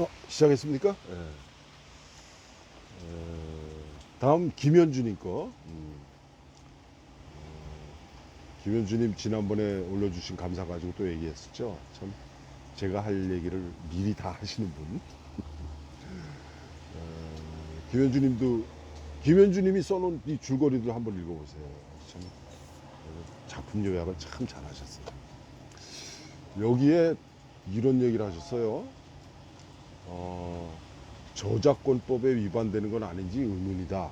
어, 시작했습니까? 예. 어, 다음 김현주님 거. 음. 어, 김현주님 지난번에 올려주신 감사 가지고 또 얘기했었죠. 참 제가 할 얘기를 미리 다 하시는 분. 어, 김현주님도 김현주님이 써놓은 이 줄거리들 한번 읽어보세요. 참 어, 작품 요약을 참 잘하셨어요. 여기에 이런 얘기를 하셨어요. 어, 저작권법에 위반되는 건 아닌지 의문이다.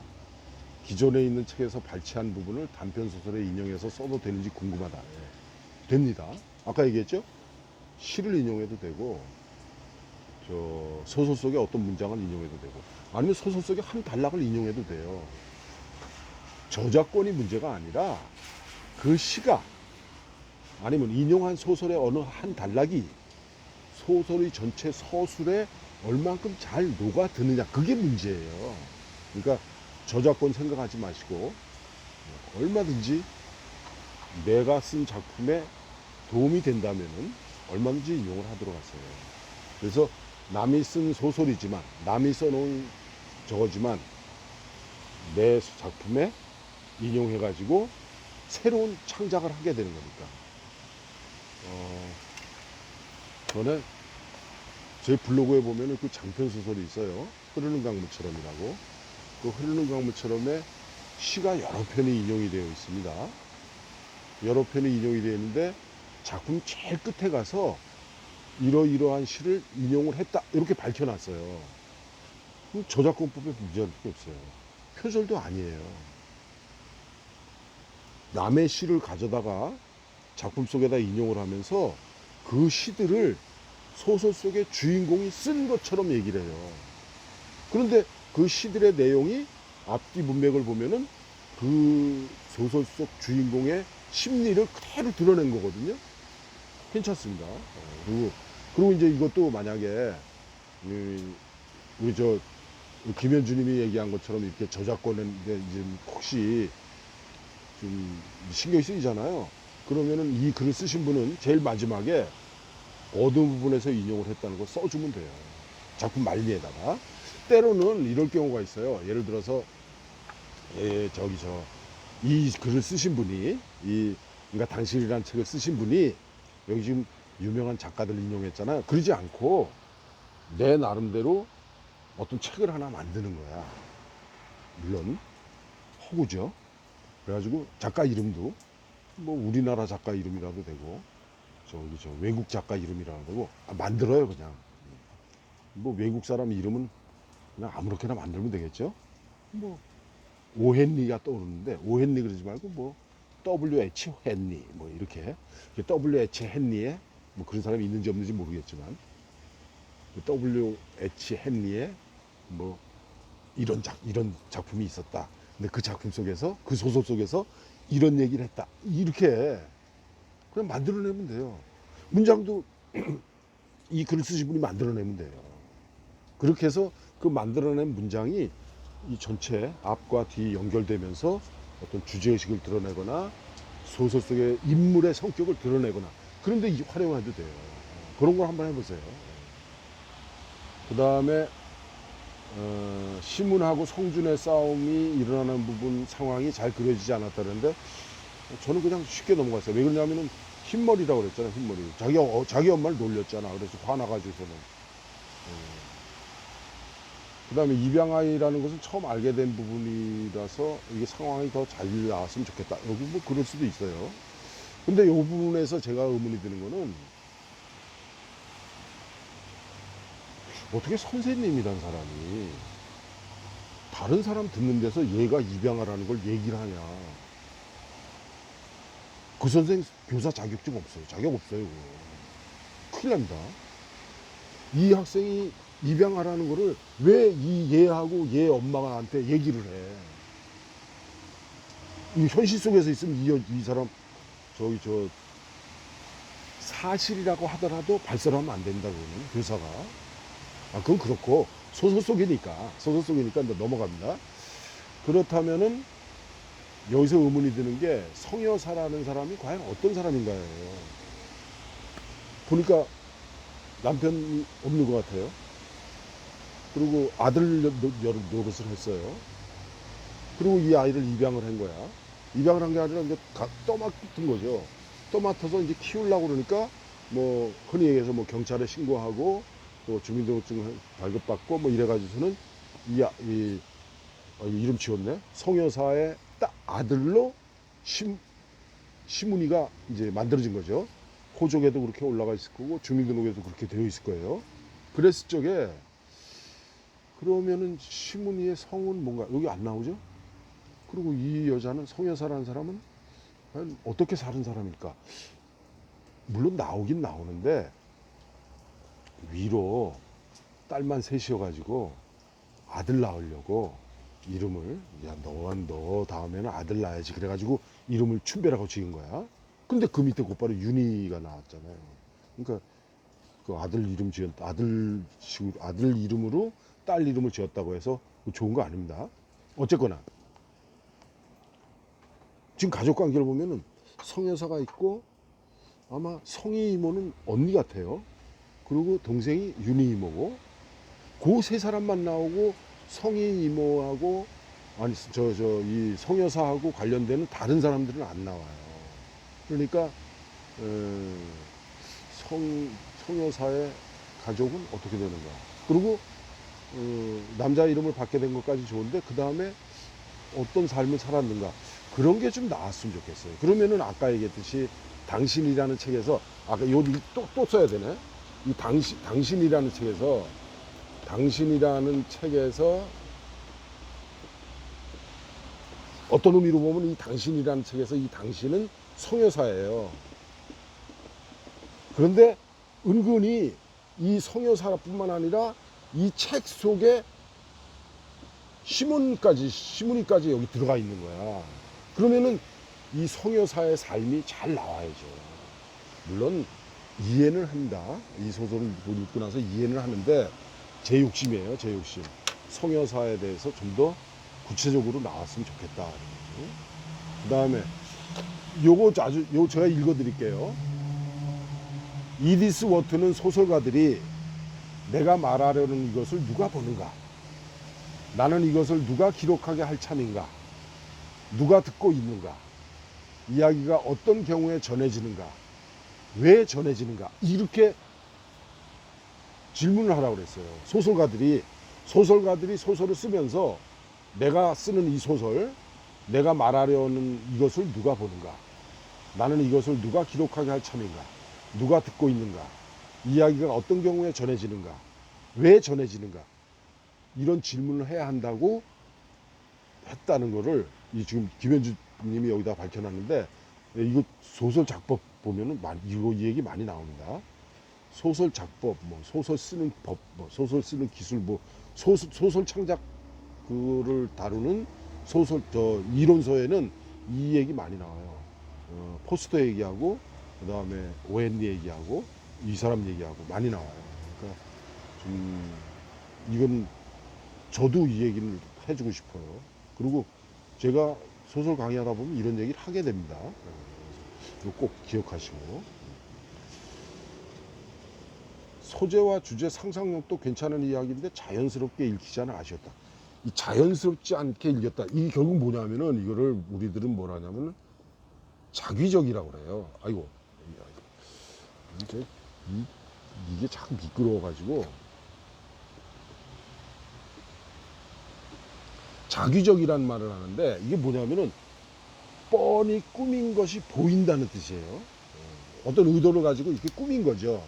기존에 있는 책에서 발췌한 부분을 단편 소설에 인용해서 써도 되는지 궁금하다. 예. 됩니다. 아까 얘기했죠? 시를 인용해도 되고, 저 소설 속에 어떤 문장을 인용해도 되고, 아니면 소설 속에 한 단락을 인용해도 돼요. 저작권이 문제가 아니라 그 시가 아니면 인용한 소설의 어느 한 단락이 소설의 전체 서술에 얼만큼 잘 녹아드느냐 그게 문제예요. 그러니까 저작권 생각하지 마시고 얼마든지 내가 쓴 작품에 도움이 된다면은 얼마든지 이용을 하도록 하세요. 그래서 남이 쓴 소설이지만 남이 써놓은 저거지만 내 작품에 인용해 가지고 새로운 창작을 하게 되는 거니까. 어, 전에 제 블로그에 보면은 그 장편 소설이 있어요. 흐르는 강물처럼이라고. 그 흐르는 강물처럼에 시가 여러 편이 인용이 되어 있습니다. 여러 편이 인용이 되어 있는데 작품 제일 끝에 가서 이러이러한 시를 인용을 했다 이렇게 밝혀놨어요. 저작권법에 문제가 없어요. 표절도 아니에요. 남의 시를 가져다가 작품 속에다 인용을 하면서 그 시들을 소설 속의 주인공이 쓴 것처럼 얘기를 해요. 그런데 그 시들의 내용이 앞뒤 문맥을 보면은 그 소설 속 주인공의 심리를 그대로 드러낸 거거든요. 괜찮습니다. 어, 그리고, 그리고 이제 이것도 만약에 이- 우리 저 김현주님이 얘기한 것처럼 이렇게 저작권에 이제 혹시 좀 신경이 쓰이잖아요. 그러면은 이 글을 쓰신 분은 제일 마지막에 어느 부분에서 인용을 했다는 걸 써주면 돼요. 작품 말미에다가. 때로는 이럴 경우가 있어요. 예를 들어서, 예, 저기 저, 이 글을 쓰신 분이, 이, 그러니까 당신이라는 책을 쓰신 분이 여기 지금 유명한 작가들 인용했잖아요. 그러지 않고 내 나름대로 어떤 책을 하나 만드는 거야. 물론, 허구죠. 그래가지고 작가 이름도 뭐 우리나라 작가 이름이라도 되고 저기 저 외국 작가 이름이라도 되고. 아, 만들어요 그냥. 뭐 외국 사람 이름은 그냥 아무렇게나 만들면 되겠죠? 뭐. 오헨리가 떠오르는데 오헨리 그러지 말고 뭐 W H 헨리 뭐 이렇게. W H 헨리에 뭐 그런 사람이 있는지 없는지 모르겠지만 그 W H 헨리에 뭐 이런 작 이런 작품이 있었다. 근데 그 작품 속에서 그 소설 속에서 이런 얘기를 했다. 이렇게 그냥 만들어내면 돼요. 문장도 이 글을 쓰신 분이 만들어내면 돼요. 그렇게 해서 그 만들어낸 문장이 이 전체 앞과 뒤 연결되면서 어떤 주제의식을 드러내거나 소설 속의 인물의 성격을 드러내거나 그런데 이 활용해도 돼요. 그런 걸 한번 해보세요. 그 다음에 어, 시문하고 성준의 싸움이 일어나는 부분 상황이 잘 그려지지 않았다는데 저는 그냥 쉽게 넘어갔어요. 왜 그러냐면은 흰머리라고 그랬잖아요. 흰머리. 자기 어, 자기 엄마를 놀렸잖아. 그래서 화나가지고서는. 그 다음에 입양아이라는 것은 처음 알게 된 부분이라서 이게 상황이 더 잘 나왔으면 좋겠다. 여기 뭐 그럴 수도 있어요. 근데 이 부분에서 제가 의문이 드는 거는 어떻게 선생님이란 사람이 다른 사람 듣는 데서 얘가 입양하라는 걸 얘기를 하냐. 그 선생 교사 자격증 없어요. 자격 없어요. 그거. 큰일 납니다. 이 학생이 입양하라는 거를 왜 이 얘하고 얘 엄마한테 얘기를 해. 이 현실 속에서 있으면 이, 이 사람 저기 저 사실이라고 하더라도 발설하면 안 된다고 는 교사가. 아, 그건 그렇고 소설 속이니까 소설 속이니까 넘어갑니다. 그렇다면은 여기서 의문이 드는 게 성여사라는 사람이 과연 어떤 사람인가요? 보니까 남편이 없는 것 같아요. 그리고 아들 노릇을 했어요. 그리고 이 아이를 입양을 한 거야. 입양을 한 게 아니라 이제 가- 떠맡은 거죠. 떠맡아서 이제 키우려고 그러니까 뭐 흔히 얘기해서 뭐 경찰에 신고하고 또 주민등록증 발급받고 뭐 이래가지고서는 이, 아- 이, 아, 이거 이름 지웠네. 성여사의 딱 아들로 심, 시문이가 이제 만들어진 거죠. 호족에도 그렇게 올라가 있을 거고 주민등록에도 그렇게 되어 있을 거예요. 그랬을 적에 그러면은 시문이의 성은 뭔가 여기 안 나오죠? 그리고 이 여자는 성여사라는 사람은 어떻게 사는 사람일까? 물론 나오긴 나오는데 위로 딸만 셋이어가지고 아들 낳으려고 이름을 야 너가 너 다음에는 아들 낳아야지 그래가지고 이름을 춘배라고 지은 거야. 근데 그 밑에 곧바로 윤희가 나왔잖아요. 그러니까 그 아들 이름 지었 아들 식 아들 이름으로 딸 이름을 지었다고 해서 좋은 거 아닙니다. 어쨌거나 지금 가족 관계를 보면은 성여사가 있고 아마 성희 이모는 언니 같아요. 그리고 동생이 윤희 이모고 그 세 사람만 나오고 성희 이모하고 아니 저 저 이 성여사하고 관련되는 다른 사람들은 안 나와요. 그러니까 에, 성 성여사의 가족은 어떻게 되는가? 그리고 어, 남자 이름을 받게 된 것까지 좋은데 그 다음에 어떤 삶을 살았는가 그런 게 좀 나왔으면 좋겠어요. 그러면은 아까 얘기했듯이 당신이라는 책에서 아까 요또또 써야 되네. 이 당신 당신이라는 책에서 당신이라는 책에서 어떤 의미로 보면 이 당신이라는 책에서 이 당신은 성여사예요. 그런데 은근히 이 성여사뿐만 아니라 이 책 속에 시문까지 시문이까지 여기 들어가 있는 거야. 그러면은 이 성여사의 삶이 잘 나와야죠. 물론 이해는 합니다. 이 소설을 읽고 나서 이해는 하는데 제 욕심이에요. 제 욕심. 성여사에 대해서 좀 더 구체적으로 나왔으면 좋겠다. 그 다음에 요거 아주 요 제가 읽어드릴게요. 이디스 워트는 소설가들이 내가 말하려는 이것을 누가 보는가? 나는 이것을 누가 기록하게 할 참인가? 누가 듣고 있는가? 이야기가 어떤 경우에 전해지는가? 왜 전해지는가? 이렇게 질문을 하라고 그랬어요. 소설가들이 소설가들이 소설을 쓰면서 내가 쓰는 이 소설, 내가 말하려는 이것을 누가 보는가? 나는 이것을 누가 기록하게 할 참인가? 누가 듣고 있는가? 이야기가 어떤 경우에 전해지는가? 왜 전해지는가? 이런 질문을 해야 한다고 했다는 거를 이 지금 김현주 님이 여기다 밝혀놨는데 예, 이거 소설 작법 보면은 많이, 이거 이 얘기 많이 나옵니다. 소설 작법, 뭐 소설 쓰는 법, 뭐 소설 쓰는 기술, 뭐 소설, 소설 창작 그를 다루는 소설 저 이론서에는 이 얘기 많이 나와요. 어, 포스터 얘기하고 그 다음에 오앤리 얘기하고 이 사람 얘기하고 많이 나와요. 그러니까 좀 이건 저도 이 얘기를 해주고 싶어요. 그리고 제가 소설 강의하다 보면 이런 얘기를 하게 됩니다. 이거 꼭 기억하시고. 소재와 주제 상상력도 괜찮은 이야기인데 자연스럽게 읽히지 않아 아쉬웠다. 이 자연스럽지 않게 읽었다. 이게 결국 뭐냐면은 이거를 우리들은 뭐라냐면 자기적이라고 그래요. 아이고. 이게, 이, 이게 참 미끄러워가지고 자기적이란 말을 하는데 이게 뭐냐면은 뻔히 꾸민 것이 보인다는 뜻이에요. 어, 어떤 의도를 가지고 이렇게 꾸민 거죠.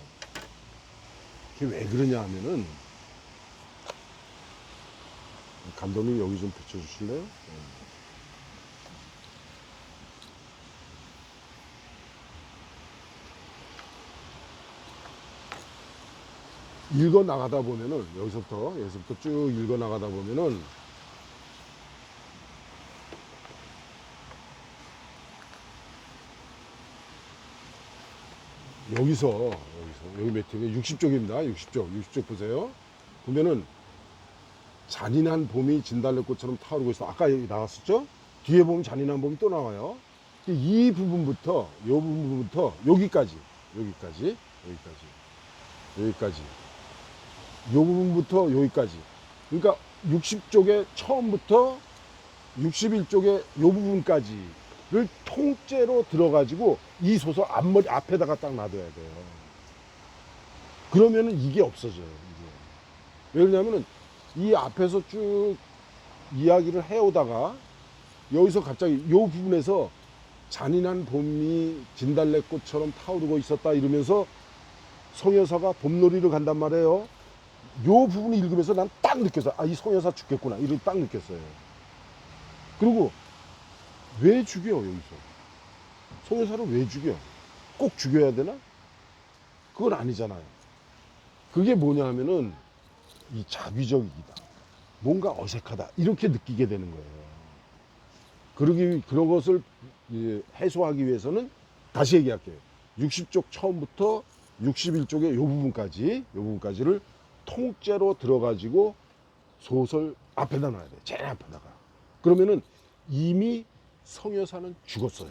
그게 왜 그러냐 하면은 감독님 여기 좀 비춰주실래요? 읽어 나가다 보면은 여기서부터 여기서부터 쭉 읽어 나가다 보면은 여기서 여기 몇 팀이 60쪽입니다. 60쪽 60쪽 보세요. 보면은 잔인한 봄이 진달래꽃처럼 타오르고 있어. 아까 여기 나왔었죠? 뒤에 보면 잔인한 봄이 또 나와요. 이 부분부터 이 부분부터 여기까지 여기까지 여기까지 여기까지 이 부분부터 여기까지 그러니까 60쪽에 처음부터 61쪽의 요 부분까지를 통째로 들어가지고 이 소설 앞머리 앞에다가 딱 놔둬야 돼요. 그러면은 이게 없어져요. 이게. 왜냐면은 이 앞에서 쭉 이야기를 해오다가 여기서 갑자기 요 부분에서 잔인한 봄이 진달래꽃처럼 타오르고 있었다 이러면서 성여사가 봄놀이를 간단 말이에요. 요 부분을 읽으면서 난 딱 느꼈어. 아, 이 성여사 죽겠구나. 이걸 딱 느꼈어요. 그리고 왜 죽여, 여기서? 성여사를 왜 죽여? 꼭 죽여야 되나? 그건 아니잖아요. 그게 뭐냐 하면은 이 자비적이다. 뭔가 어색하다. 이렇게 느끼게 되는 거예요. 그러기, 그런 것을 해소하기 위해서는 다시 얘기할게요. 60쪽 처음부터 61쪽의 요 부분까지, 요 부분까지를 통째로 들어가지고 소설 앞에다 놔야 돼. 제일 앞에다가. 그러면은 이미 성여사는 죽었어요.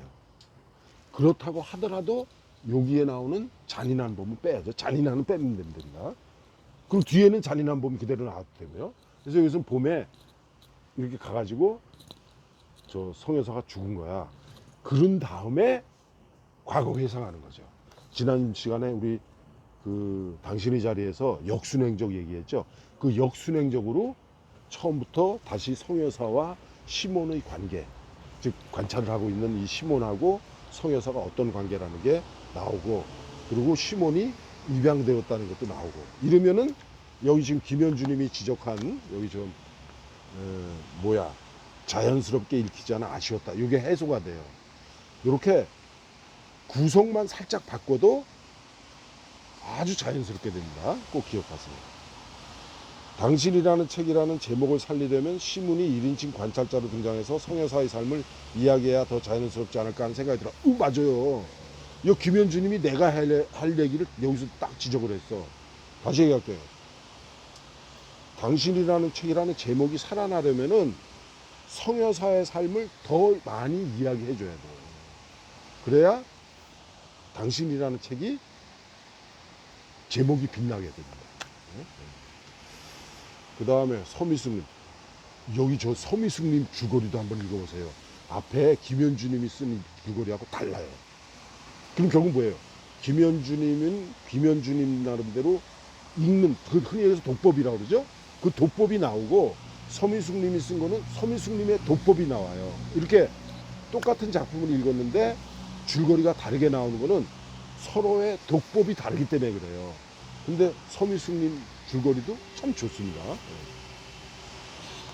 그렇다고 하더라도 여기에 나오는 잔인한 봄은 빼야죠. 잔인한은 빼면 됩니다. 그럼 뒤에는 잔인한 봄이 그대로 나와도 되고요. 그래서 여기서 봄에 이렇게 가가지고 저 성여사가 죽은 거야. 그런 다음에 과거 회상하는 거죠. 지난 시간에 우리 그 당신의 자리에서 역순행적 얘기했죠. 그 역순행적으로 처음부터 다시 성여사와 시몬의 관계, 즉 관찰을 하고 있는 이 시몬하고 성여사가 어떤 관계라는 게 나오고 그리고 시몬이 입양되었다는 것도 나오고 이러면은 여기 지금 김현주님이 지적한 여기 좀 에, 뭐야 자연스럽게 읽히지 않아 아쉬웠다. 이게 해소가 돼요. 이렇게 구성만 살짝 바꿔도 아주 자연스럽게 됩니다. 꼭 기억하세요. 당신이라는 책이라는 제목을 살리려면 시문이 1인칭 관찰자로 등장해서 성여사의 삶을 이야기해야 더 자연스럽지 않을까 하는 생각이 들어. 어, 맞아요. 이 김현주님이 내가 할, 할 얘기를 여기서 딱 지적을 했어. 다시 얘기할게요. 당신이라는 책이라는 제목이 살아나려면은 성여사의 삶을 더 많이 이야기해 줘야 돼요. 그래야 당신이라는 책이 제목이 빛나게 됩니다. 그 다음에 서미숙님. 여기 저 서미숙님 줄거리도 한번 읽어보세요. 앞에 김현주님이 쓴 줄거리하고 달라요. 그럼 결국 뭐예요? 김현주님은 김현주님 나름대로 읽는, 그 흔히 얘기해서 독법이라고 그러죠? 그 독법이 나오고 서미숙님이 쓴 거는 서미숙님의 독법이 나와요. 이렇게 똑같은 작품을 읽었는데 줄거리가 다르게 나오는 거는 서로의 독법이 다르기 때문에 그래요. 근데 서미숙님 줄거리도 참 좋습니다.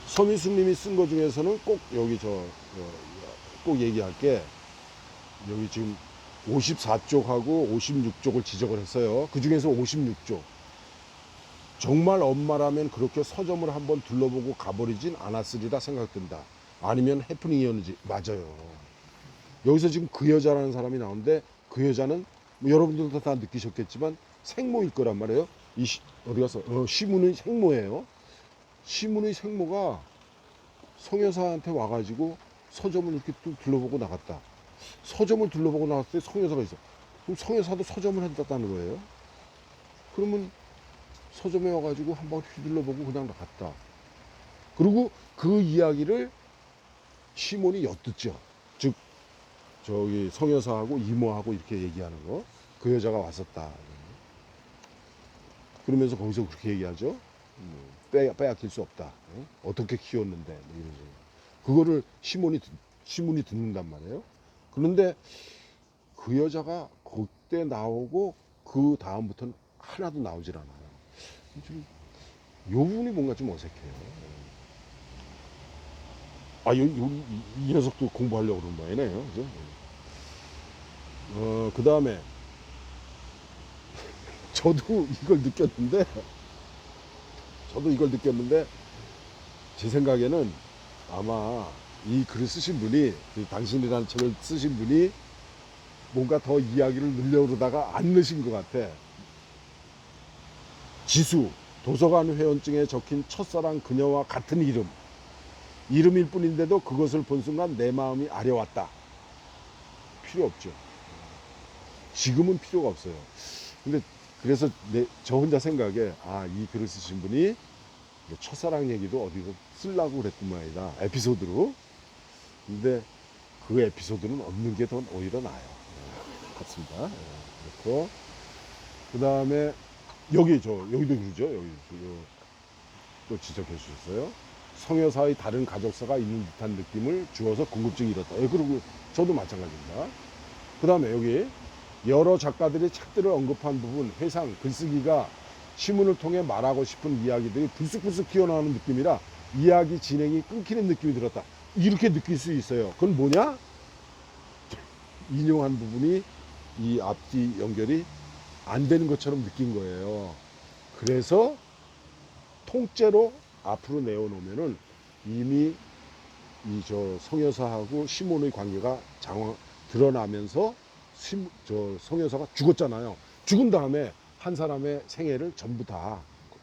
서미숙님이 쓴 거 중에서는 꼭 여기 저 꼭 얘기할 게 여기 지금 54쪽하고 56쪽을 지적을 했어요. 그 중에서 56쪽. 정말 엄마라면 그렇게 서점을 한번 둘러보고 가버리진 않았으리라 생각된다. 아니면 해프닝이었는지 맞아요. 여기서 지금 그 여자라는 사람이 나오는데 그 여자는 뭐 여러분들도 다 느끼셨겠지만 생모일 거란 말이에요. 이 시, 어디 가서 어, 시문의 생모예요. 시문의 생모가 성여사한테 와가지고 서점을 이렇게 또 둘러보고 나갔다. 서점을 둘러보고 나갔을 때 성여사가 있어. 그럼 성여사도 서점을 했다는 거예요. 그러면 서점에 와가지고 한번 휘둘러보고 그냥 나갔다. 그리고 그 이야기를 시몬이 엿듣죠. 즉 저기 성여사하고 이모하고 이렇게 얘기하는 거. 그 여자가 왔었다. 그러면서 거기서 그렇게 얘기하죠. 음, 빼, 빼앗길 수 없다. 어? 어떻게 키웠는데 뭐. 그거를 시몬이 듣- 시몬이 듣는단 말이에요. 그런데 그 여자가 그때 나오고 그 다음부터는 하나도 나오질 않아요. 좀, 요 부분이 뭔가 좀 어색해요. 아, 요, 요, 이, 이 녀석도 공부하려고 그런 모양이네요. 그죠? 어, 그 다음에, 저도 이걸 느꼈는데, 저도 이걸 느꼈는데, 제 생각에는 아마 이 글을 쓰신 분이, 그 당신이라는 책을 쓰신 분이 뭔가 더 이야기를 늘려 그러다가 안 넣으신 것 같아. 지수, 도서관 회원증에 적힌 첫사랑 그녀와 같은 이름. 이름일 뿐인데도 그것을 본 순간 내 마음이 아려왔다. 필요 없죠. 지금은 필요가 없어요. 근데 그래서 내, 저 혼자 생각에 아, 이 글을 쓰신 분이 뭐 첫사랑 얘기도 어디서 쓰려고 그랬구만이다 에피소드로 근데 그 에피소드는 없는 게 더 오히려 나아요. 네, 같습니다. 네, 그렇고. 그 다음에 여기 저 여기도 그러죠? 여기 저, 또 지적해 주셨어요. 성여사의 다른 가족사가 있는 듯한 느낌을 주어서 궁금증이 일었다. 예, 그리고 저도 마찬가지입니다. 그 다음에 여기 여러 작가들이 책들을 언급한 부분 회상 글쓰기가 시문을 통해 말하고 싶은 이야기들이 불쑥불쑥 튀어나오는 느낌이라 이야기 진행이 끊기는 느낌이 들었다. 이렇게 느낄 수 있어요. 그건 뭐냐? 인용한 부분이 이 앞뒤 연결이 안 되는 것처럼 느낀 거예요. 그래서 통째로 앞으로 내어놓으면은 이미 이저 성여사하고 시몬의 관계가 장황 드러나면서 심, 저 성여사가 죽었잖아요. 죽은 다음에 한 사람의 생애를 전부 다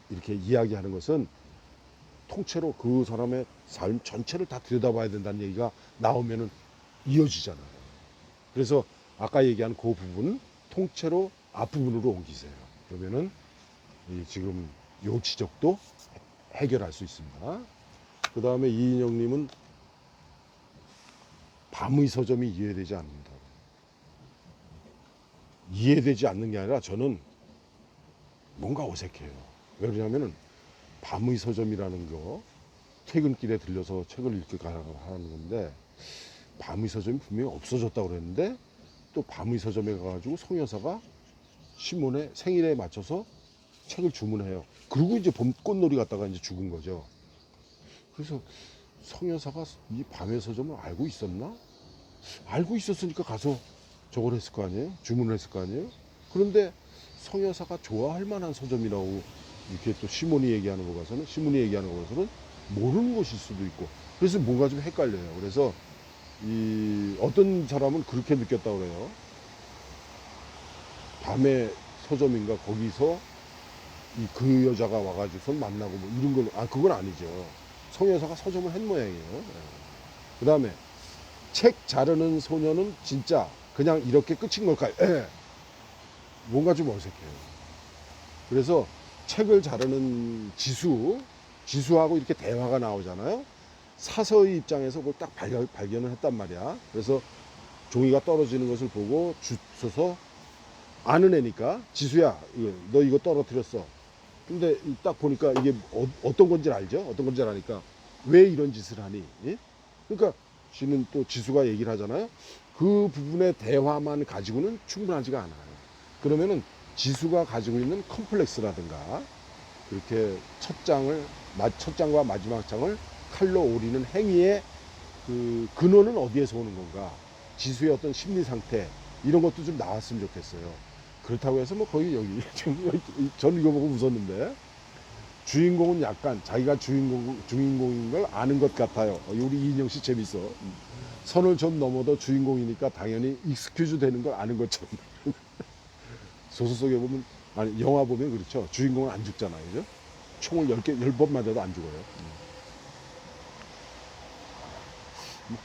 이렇게 이야기하는 것은 통째로 그 사람의 삶 전체를 다 들여다봐야 된다는 얘기가 나오면은 이어지잖아요. 그래서 아까 얘기한 그 부분 통째로 앞부분으로 옮기세요. 그러면은 이 지금 요 지적도 해결할 수 있습니다. 그 다음에 이인영님은 밤의 서점이 이해되지 않는다. 이해되지 않는 게 아니라 저는 뭔가 어색해요. 왜 그러냐면은 밤의 서점이라는 거 퇴근길에 들려서 책을 읽게 가라고 하는 건데 밤의 서점이 분명히 없어졌다고 그랬는데 또 밤의 서점에 가가지고 송여사가 시몬의 생일에 맞춰서 책을 주문해요. 그리고 이제 봄 꽃놀이 갔다가 이제 죽은 거죠. 그래서 성여사가 이 밤의 서점을 알고 있었나? 알고 있었으니까 가서 저걸 했을 거 아니에요? 주문을 했을 거 아니에요? 그런데 성여사가 좋아할 만한 서점이라고 이렇게 또 시몬이 얘기하는 거 가서는 시몬이 얘기하는 거 가서는 모르는 것일 수도 있고 그래서 뭔가 좀 헷갈려요. 그래서 이 어떤 사람은 그렇게 느꼈다고 그래요. 밤에 서점인가 거기서 이 그 여자가 와가지고 손 만나고 뭐 이런 걸, 아, 그건 아니죠. 성여사가 서점을 한 모양이에요. 그 다음에 책 자르는 소녀는 진짜 그냥 이렇게 끝인 걸까요? 예. 뭔가 좀 어색해요. 그래서 책을 자르는 지수, 지수하고 이렇게 대화가 나오잖아요. 사서의 입장에서 그걸 딱 발견, 발견을 했단 말이야. 그래서 종이가 떨어지는 것을 보고 주워서 아는 애니까 지수야, 너 이거 떨어뜨렸어. 근데 딱 보니까 이게 어, 떤 건지 알죠? 어떤 건지 아니까 왜 이런 짓을 하니? 예? 그러니까 지는 또 지수가 얘기를 하잖아요. 그 부분의 대화만 가지고는 충분하지가 않아요. 그러면은 지수가 가지고 있는 컴플렉스라든가 그렇게 첫 장을 마- 첫 장과 마지막 장을 칼로 오리는 행위의 그 근원은 어디에서 오는 건가? 지수의 어떤 심리 상태 이런 것도 좀 나왔으면 좋겠어요. 그렇다고 해서 뭐 거의 여기 여기 전 이거 보고 웃었는데 주인공은 약간 자기가 주인공 주인공인 걸 아는 것 같아요. 어, 우리 이인영 씨 재밌어. 선을 좀 넘어도 주인공이니까 당연히 익스큐즈 되는 걸 아는 것처럼. 소설 속에 보면 아니 영화 보면 그렇죠. 주인공은 안 죽잖아요, 그죠? 총을 열개열번 맞아도 안 죽어요.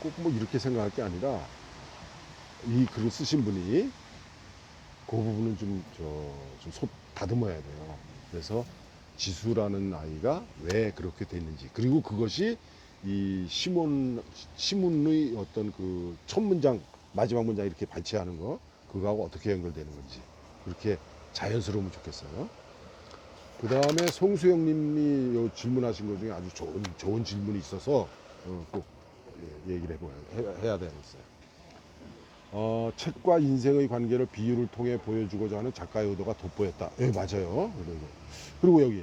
꼭뭐 이렇게 생각할 게 아니라 이 글을 쓰신 분이 그 부분은 좀 저좀 다듬어야 돼요. 그래서 지수라는 아이가 왜 그렇게 됐는지 그리고 그것이 이 시몬 시문의 어떤 그 첫 문장 마지막 문장 이렇게 발췌하는 거 그거하고 어떻게 연결되는 건지 그렇게 자연스러우면 좋겠어요. 그 다음에 송수영 님이 요 질문하신 것 중에 아주 좋은 좋은 질문이 있어서 어, 꼭 예, 얘기를 해봐야 해- 해야 되겠어요. 어, 책과 인생의 관계를 비유를 통해 보여주고자 하는 작가의 의도가 돋보였다. 예, 맞아요. 그리고, 여기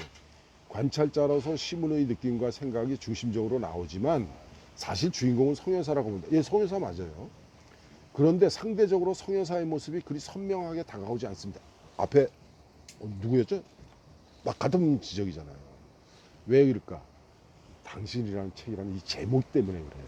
관찰자로서 시문의 느낌과 생각이 중심적으로 나오지만 사실 주인공은 성여사라고 본다. 예, 성여사 맞아요. 그런데 상대적으로 성여사의 모습이 그리 선명하게 다가오지 않습니다. 앞에 어, 누구였죠? 막 같은 지적이잖아요. 왜 그럴까? 당신이라는 책이라는 이 제목 때문에 그래요.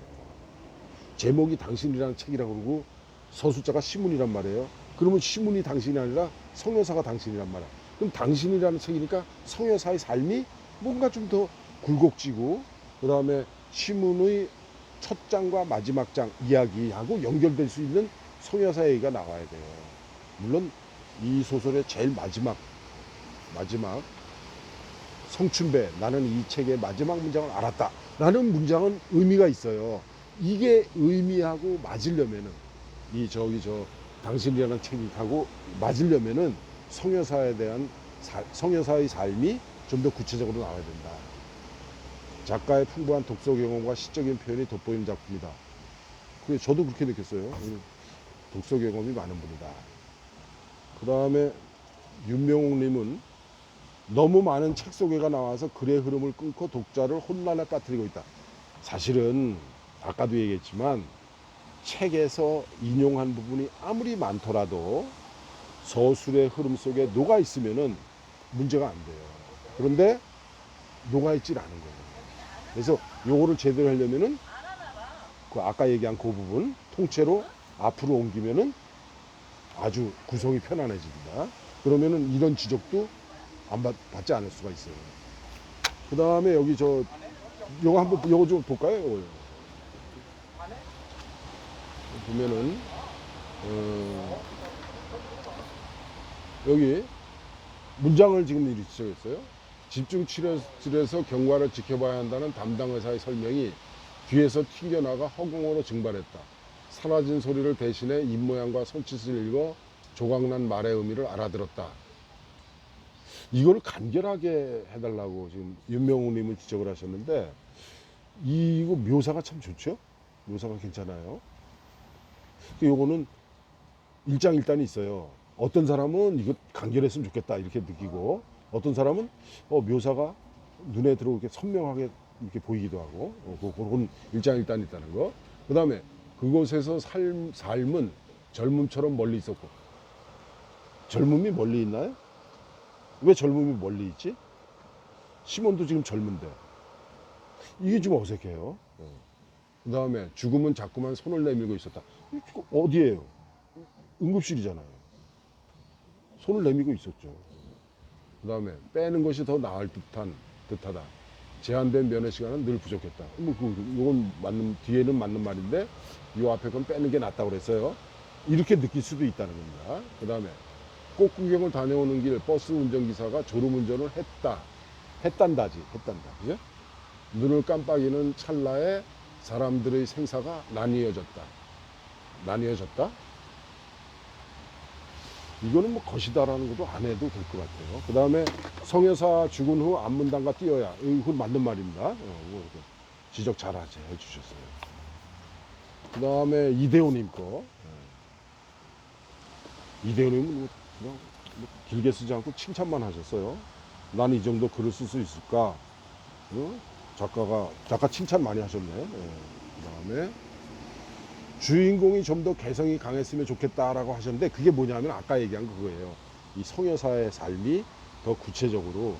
제목이 당신이라는 책이라고 그러고 서술자가 시문이란 말이에요. 그러면 시문이 당신이 아니라 성여사가 당신이란 말이야. 그럼 당신이라는 책이니까 성여사의 삶이 뭔가 좀 더 굴곡지고 그 다음에 시문의 첫 장과 마지막 장 이야기하고 연결될 수 있는 성여사 얘기가 나와야 돼요. 물론 이 소설의 제일 마지막 마지막 성춘배 나는 이 책의 마지막 문장을 알았다 라는 문장은 의미가 있어요 이게 의미하고 맞으려면은 이 저기 저 당신이라는 책하고 맞으려면은 성여사에 대한 사- 성여사의 삶이 좀 더 구체적으로 나와야 된다 작가의 풍부한 독서 경험과 시적인 표현이 돋보이는 작품이다 그게 저도 그렇게 느꼈어요 음, 독서 경험이 많은 분이다 그 다음에 윤명옥님은 너무 많은 책 소개가 나와서 글의 흐름을 끊고 독자를 혼란에 빠뜨리고 있다. 사실은 아까도 얘기했지만 책에서 인용한 부분이 아무리 많더라도 서술의 흐름 속에 녹아 있으면은 문제가 안 돼요. 그런데 녹아 있질 않은 거예요. 그래서 요거를 제대로 하려면은 그 아까 얘기한 그 부분 통째로 앞으로 옮기면은 아주 구성이 편안해집니다. 그러면은 이런 지적도 안 받, 받지 않을 수가 있어요. 그 다음에 여기 저, 요거 한번, 요거 좀 볼까요? 요거. 보면은, 어, 여기 문장을 지금 이렇게 지적했어요. 집중 치료실에서 경과를 지켜봐야 한다는 담당 의사의 설명이 귀에서 튕겨나가 허공으로 증발했다. 사라진 소리를 대신해 입모양과 손짓을 읽어 조각난 말의 의미를 알아들었다. 이거를 간결하게 해달라고 지금 윤명우님은 지적을 하셨는데 이- 이거 묘사가 참 좋죠? 묘사가 괜찮아요. 요거는 일장일단이 있어요. 어떤 사람은 이거 간결했으면 좋겠다 이렇게 느끼고 어떤 사람은 어, 묘사가 눈에 들어오게 선명하게 이렇게 보이기도 하고 어, 그- 그런 일장일단이 있다는 거. 그 다음에 그곳에서 삶, 삶은 젊음처럼 멀리 있었고 젊음이 멀리 있나요? 왜 젊음이 멀리 있지? 시몬도 지금 젊은데 이게 좀 어색해요. 그 다음에 죽음은 자꾸만 손을 내밀고 있었다. 어디에요? 응급실이잖아요. 손을 내밀고 있었죠. 그 다음에 빼는 것이 더 나을 듯한 듯하다. 제한된 면회 시간은 늘 부족했다. 뭐 그, 이건 맞는 뒤에는 맞는 말인데 이 앞에 건 빼는 게 낫다고 그랬어요. 이렇게 느낄 수도 있다는 겁니다. 그 다음에 꽃 구경을 다녀오는 길 버스 운전기사가 졸음 운전을 했다. 했단다지. 했단다. 그죠? 눈을 깜빡이는 찰나에 사람들의 생사가 나뉘어졌다. 나뉘어졌다? 이거는 뭐 것이다라는 것도 안 해도 될 것 같아요. 그 다음에 성여사 죽은 후 안문당과 뛰어야. 이건 맞는 말입니다. 어, 뭐 지적 잘 하지, 해주셨어요. 그 다음에 이대호님 거. 예. 이대호님은 뭐 그냥 뭐 길게 쓰지 않고 칭찬만 하셨어요. 난 이 정도 글을 쓸 수 있을까? 어? 작가가, 작가 칭찬 많이 하셨네. 그 다음에 주인공이 좀 더 개성이 강했으면 좋겠다라고 하셨는데 그게 뭐냐면 아까 얘기한 그거예요. 이 성여사의 삶이 더 구체적으로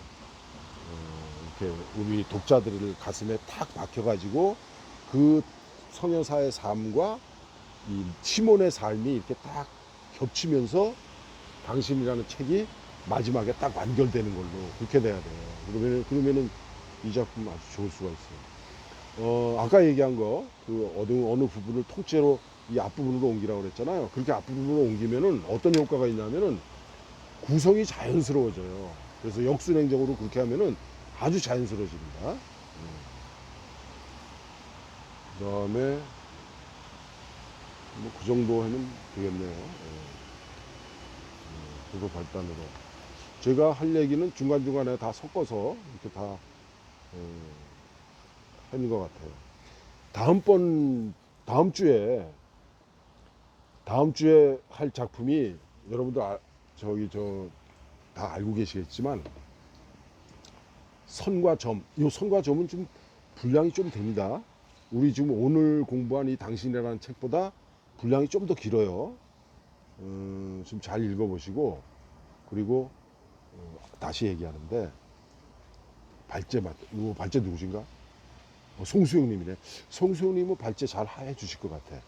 어, 이렇게 우리 독자들을 가슴에 탁 박혀가지고 그 성여사의 삶과 이 시몬의 삶이 이렇게 딱 겹치면서 당신이라는 책이 마지막에 딱 완결되는 걸로 그렇게 돼야 돼요. 그러면 그러면은 이 작품 아주 좋을 수가 있어요. 어, 아까 얘기한 거, 그 어느, 어느 부분을 통째로 이 앞부분으로 옮기라고 그랬잖아요. 그렇게 앞부분으로 옮기면은 어떤 효과가 있냐면은 구성이 자연스러워져요. 그래서 역순행적으로 그렇게 하면은 아주 자연스러워집니다. 그 다음에 뭐 그 정도 하면 되겠네요. 예. 예, 그거 발단으로. 제가 할 얘기는 중간중간에 다 섞어서 이렇게 다 예, 하는 것 같아요. 다음번 다음 주에 다음 주에 할 작품이 여러분들 아, 저기 저 다 알고 계시겠지만 선과 점. 이 선과 점은 좀 분량이 좀 됩니다. 우리 지금 오늘 공부한 이 당신이라는 책보다 분량이 좀 더 길어요. 음, 좀 잘 읽어보시고 그리고 어, 다시 얘기하는데 발제 맞. 이거 발제 누구신가? 어, 송수영님이네. 송수영님은 발제 잘 해주실 것 같아.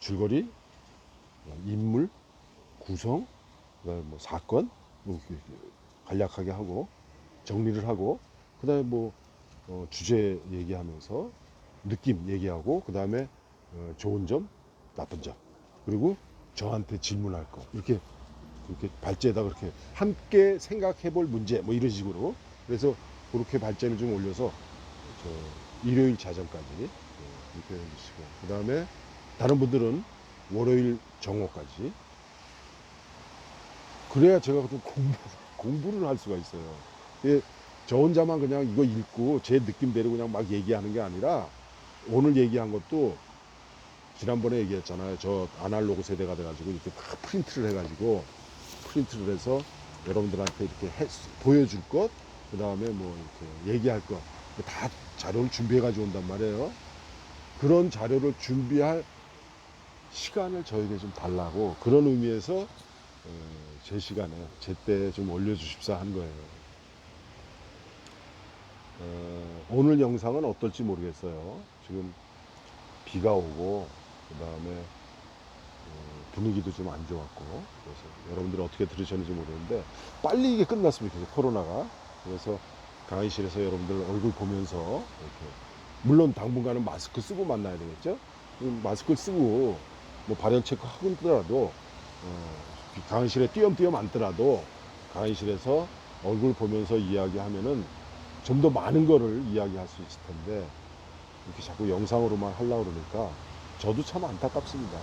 줄거리, 어, 인물, 구성, 뭐 사건, 뭐 이렇게 간략하게 하고 정리를 하고 그다음에 뭐 어, 주제 얘기하면서 느낌 얘기하고 그다음에 어, 좋은 점, 나쁜 점 그리고 저한테 질문할 거 이렇게 그렇게 발제에다 그렇게 함께 생각해볼 문제 뭐 이런 식으로 그래서 그렇게 발전을 좀 올려서 저 일요일 자정까지 예, 이렇게 해주시고 그 다음에 다른 분들은 월요일 정오까지 그래야 제가 좀 공부, 공부를 할 수가 있어요. 예, 저 혼자만 그냥 이거 읽고 제 느낌대로 그냥 막 얘기하는 게 아니라 오늘 얘기한 것도 지난번에 얘기했잖아요. 저 아날로그 세대가 돼가지고 이렇게 다 프린트를 해가지고 프린트를 해서 여러분들한테 이렇게 해- 보여줄 것, 그 다음에 뭐 이렇게 얘기할 것, 다 자료를 준비해 가지고 온단 말이에요. 그런 자료를 준비할 시간을 저에게 좀 달라고 그런 의미에서 어, 제 시간에 제때 좀 올려주십사 한 거예요. 어, 오늘 영상은 어떨지 모르겠어요. 지금 비가 오고 그 다음에 분위기도 좀 안 좋았고 그래서 여러분들 어떻게 들으셨는지 모르겠는데 빨리 이게 끝났으면 좋겠어요 코로나가 그래서 강의실에서 여러분들 얼굴 보면서 이렇게 물론 당분간은 마스크 쓰고 만나야 되겠죠 음, 마스크를 쓰고 뭐 발열 체크 하고 있더라도 어, 강의실에 띄엄띄엄 앉더라도 강의실에서 얼굴 보면서 이야기하면은 좀 더 많은 거를 이야기할 수 있을 텐데 이렇게 자꾸 영상으로만 하려고 그러니까 저도 참 안타깝습니다.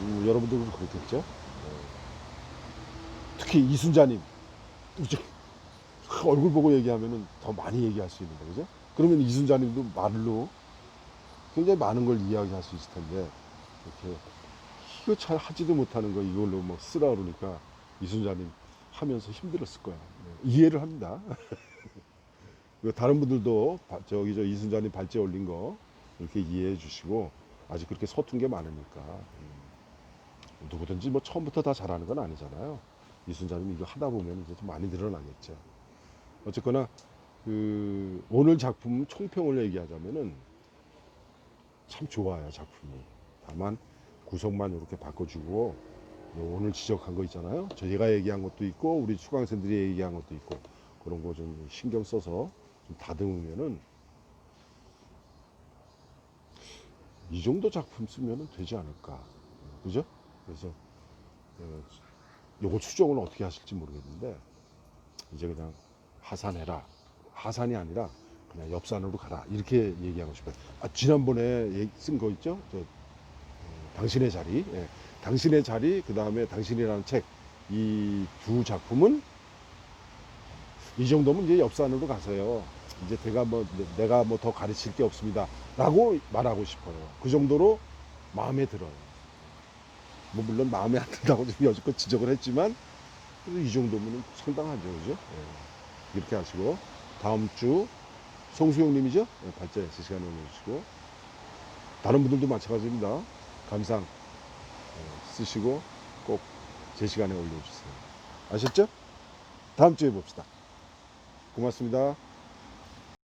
음, 여러분들도 그렇겠죠? 어. 특히 이순자님 얼굴 보고 얘기하면은 더 많이 얘기할 수 있는 거죠. 그러면 이순자님도 말로 굉장히 많은 걸 이야기할 수 있을 텐데 이렇게 이거 잘 하지도 못하는 거 이걸로 뭐 쓰라 그러니까 이순자님 하면서 힘들었을 거야. 네, 이해를 합니다. 다른 분들도 바- 저기 저 이순자님 발제 올린 거 이렇게 이해해 주시고 아직 그렇게 서툰 게 많으니까 음, 누구든지 뭐 처음부터 다 잘하는 건 아니잖아요. 이순자님 이거 하다 보면 이제 좀 많이 늘어나겠죠. 어쨌거나 그 오늘 작품 총평을 얘기하자면은 참 좋아요 작품이. 다만 구성만 이렇게 바꿔주고 뭐 오늘 지적한 거 있잖아요. 저희가 얘기한 것도 있고 우리 수강생들이 얘기한 것도 있고 그런 거 좀 신경 써서 좀 다듬으면은 이 정도 작품 쓰면은 되지 않을까. 그죠? 그래서 어, 요거 추정을 어떻게 하실지 모르겠는데 이제 그냥 하산해라. 하산이 아니라 그냥 옆산으로 가라. 이렇게 얘기하고 싶어요. 아, 지난번에 쓴 거 있죠? 저, 어, 당신의 자리. 예. 당신의 자리, 그 다음에 당신이라는 책. 이 두 작품은 이 정도면 이제 옆산으로 가세요. 이제 내가 뭐, 내- 내가 뭐 더 가르칠 게 없습니다. 라고 말하고 싶어요. 그 정도로 마음에 들어요. 뭐, 물론 마음에 안 든다고 좀 여지껏 지적을 했지만, 이 정도면 상당하죠. 그죠? 예. 이렇게 하시고, 다음 주, 송수영 님이죠? 예, 발제 제 시간에 올려주시고, 다른 분들도 마찬가지입니다. 감상 예, 쓰시고 꼭 제 시간에 올려주세요. 아셨죠? 다음 주에 봅시다. 고맙습니다.